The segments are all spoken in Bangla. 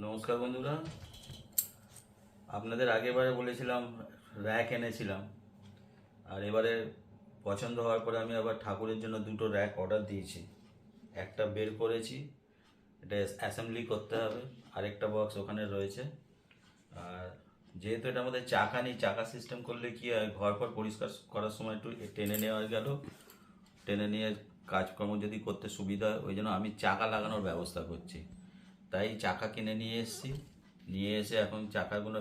নমস্কার বন্ধুরা। আপনাদের আগেবারে বলেছিলাম, র্যাক এনেছিলাম। আর এবারে পছন্দ হওয়ার পরে আমি আবার ঠাকুরের জন্য দুটো র্যাক অর্ডার দিয়েছি। একটা বের করেছি, এটা অ্যাসেম্বলি করতে হবে। আরেকটা বক্স ওখানে রয়েছে। আর যেহেতু এটা আমাদের চাকা নেই, চাকা সিস্টেম করলে কি হয়, ঘর পর পরিষ্কার করার সময় একটু টেনে নেওয়া গেল। টেনে নিয়ে কাজকর্ম যদি করতে সুবিধা হয়, ওই জন্য আমি চাকা লাগানোর ব্যবস্থা করছি। তাই চাকা কিনে নিয়ে এসেছি। নিয়ে এসে এখন চাকাগুলো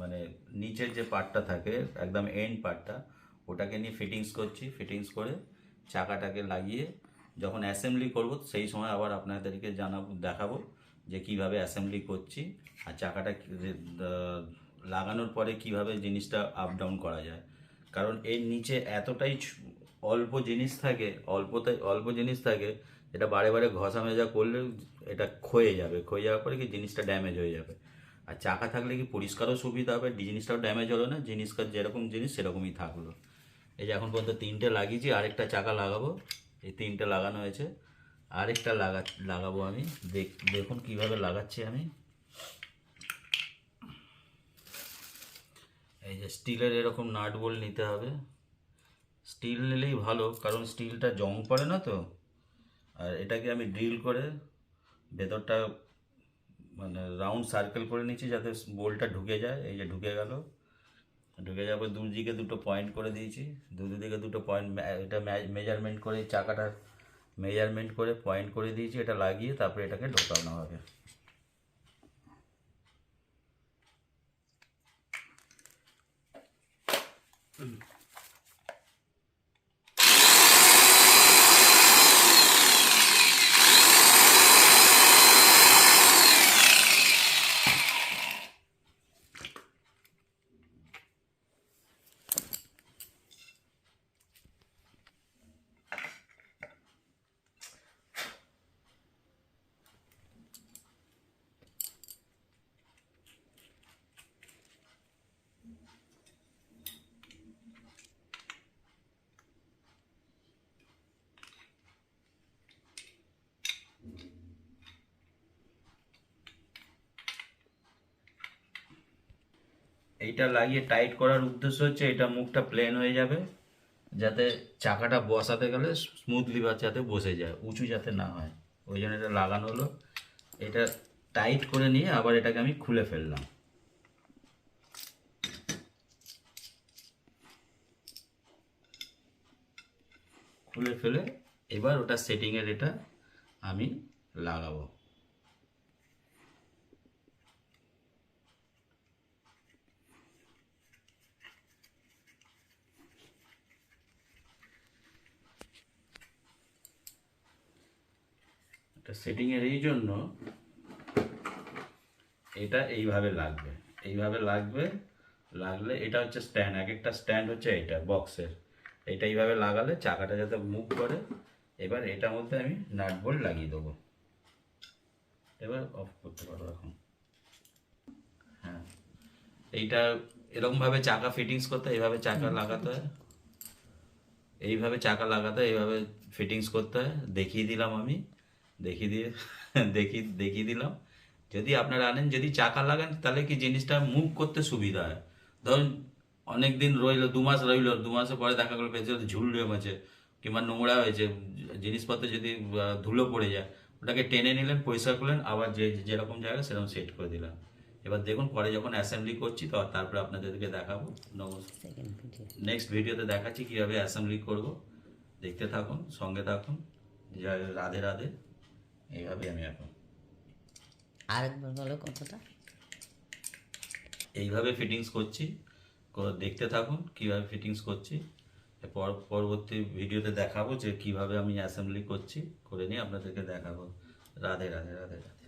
মানে নিচের যে পার্টটা থাকে, একদম এন্ড পার্টটা ওটাকে নিয়ে ফিটিংস করছি। ফিটিংস করে চাকাটাকে লাগিয়ে যখন অ্যাসেম্বলি করব, সেই সময় আবার আপনাদেরকে জানাব, দেখাবো যে কীভাবে অ্যাসেম্বলি করছি আর চাকাটা লাগানোর পরে কীভাবে জিনিসটা আপ ডাউন করা যায়। কারণ এর নিচে এতটাই অল্প জিনিস থাকে, অল্পতে অল্প জিনিস থাকে এটা বারে বারে ঘষা মেজা করলে এটা ক্ষয়ে যাবে, ক্ষয়ে যাওয়ার পরে কি জিনিসটা ড্যামেজ হয়ে যাবে। আর চাকা থাকলে কি পরিষ্কারও সুবিধা হবে জিনিসটাও ড্যামেজ হলো না জিনিসটা যেরকম জিনিস সেরকমই থাকল। এই যে এখন পর্যন্ত তিনটে লাগিয়েছি, আরেকটা চাকা লাগাবো, এই তিনটে লাগানো হয়েছে। আরেকটা লাগা, লাগাবো আমি, দেখ, দেখুন কীভাবে লাগাচ্ছি আমি। এই যে স্টিলের এরকম নাট বোল্ট নিতে হবে। স্টিল নিলেই ভালো, কারণ স্টিলটা জং পড়ে না তো। আর এটাকে আমি ড্রিল করে ভেতরটা মানে রাউন্ড সার্কেল করে নিচ্ছি যাতে বোলটা ঢুকে যায়। এই যে ঢুকে গেল। ঢুকে যাওয়ার পর দুদিকে দুটো পয়েন্ট করে দিয়েছি। দু দিকে দুটো পয়েন্ট এটা মেজারমেন্ট করে চাকাটা মেজারমেন্ট করে পয়েন্ট করে দিয়েছি। এটা লাগিয়ে তারপরে এটাকে ঢোকানো হবে। এইটা লাগিয়ে টাইট করার উদ্দেশ্য হচ্ছে এটা মুখটা প্লেন হয়ে যাবে, যাতে চাকাটা বসাতে গেলে স্মুথলি বা যাতে বসে যায়, উঁচু যাতে না হয়। ওই জন্য এটা লাগানো হলো। এটা টাইট করে নিয়ে আবার এটাকে আমি খুলে ফেললাম। খুলে ফেলে এবার ওটা সেটিংয়ের এটা আমি লাগাবো। এটা সেটিংয়ের এই জন্য এটা এইভাবে লাগবে। এইভাবে লাগবে লাগলে এটা হচ্ছে স্ট্যান্ড এক একটা স্ট্যান্ড হচ্ছে এটা বক্সের এটা এইভাবে লাগালে চাকাটা যাতে মুভ করে। এবার এটার মধ্যে আমি নাট বোল্ট লাগিয়ে দেবো। এবার অফ করতে পারো এখন। হ্যাঁ। এইটা এরকমভাবে চাকা ফিটিংস করতে হয়, এইভাবে চাকা লাগাতে হয়। এইভাবে চাকা লাগাতে হয়, এইভাবে ফিটিংস করতে হয়। দেখিয়ে দিলাম আমি। দেখিয়ে দিয়ে দেখি দেখিয়ে দিলাম। যদি আপনারা আনেন যদি চাকা লাগান তাহলে কি জিনিসটা মুভ করতে সুবিধা হয়? ধরুন অনেক দিন রইল দু মাস রইল দু মাসের পরে দেখা গেলো পেছনে ঝুল জমেছে কিংবা নোংরা হয়েছে জিনিসপত্র যদি ধুলো পড়ে যায় ওটাকে টেনে নিলেন পরিষ্কার করলেন আবার যে যেরকম জায়গা সেরকম সেট করে দিলাম। এবার দেখুন পরে যখন অ্যাসেম্বলি করছি তো তারপরে আপনাদেরকে দেখাবো। নমস্কার নেক্সট ভিডিওতে দেখাচ্ছি কীভাবে অ্যাসেম্বলি করব। দেখতে থাকুন সঙ্গে থাকুন। রাধে রাধে। এইভাবে আমি এখন। আরেকবার বলো কতটা? এইভাবে ফিটিংস করছি দেখতে থাকুন কীভাবে ফিটিংস করছি। পর পরবর্তী ভিডিওতে দেখাবো যে কীভাবে আমি অ্যাসেম্বলি করছি করে নিয়ে আপনাদেরকে দেখাবো। রাধে রাধে রাধে রাধে।